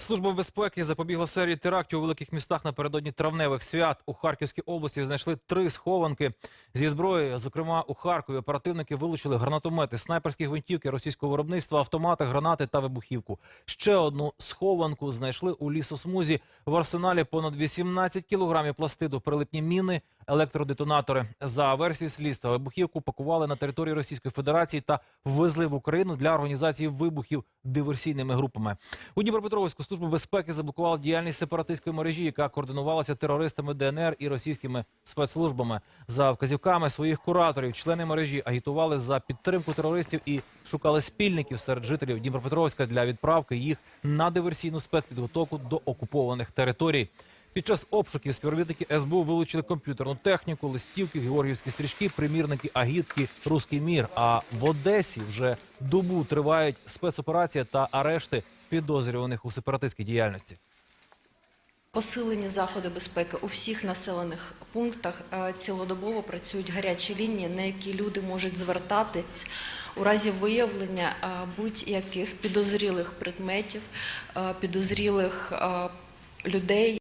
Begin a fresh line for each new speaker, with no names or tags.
Служба безпеки запобігла серії терактів у великих містах напередодні травневих свят. У Харківській області знайшли три схованки зі зброєю. Зокрема, у Харкові оперативники вилучили гранатомети, снайперські гвинтівки російського виробництва, автомати, гранати та вибухівку. Ще одну схованку знайшли у лісосмузі. В арсеналі понад 18 кілограмів пластиду, прилипні міни, електродетонатори. За версією слідства, вибухівку пакували на території Російської Федерації та ввезли в Україну для організації вибухів диверсійними групами. У Дніпропетровську служба безпеки заблокувала діяльність сепаратистської мережі, яка координувалася терористами ДНР і російськими спецслужбами. За вказівками своїх кураторів, члени мережі агітували за підтримку терористів і шукали спільників серед жителів Дніпропетровська для відправки їх на диверсійну спецпідготовку до окупованих територій. Під час обшуків співробітники СБУ вилучили комп'ютерну техніку, листівки, георгіївські стрічки, примірники, агітки, руський мір. А в Одесі вже добу тривають спецоперація та арешти підозрюваних у сепаратистській діяльності.
Посилені заходи безпеки у всіх населених пунктах Е, цілодобово працюють гарячі лінії, на які люди можуть звертатись у разі виявлення е, будь-яких підозрілих предметів, е, підозрілих людей.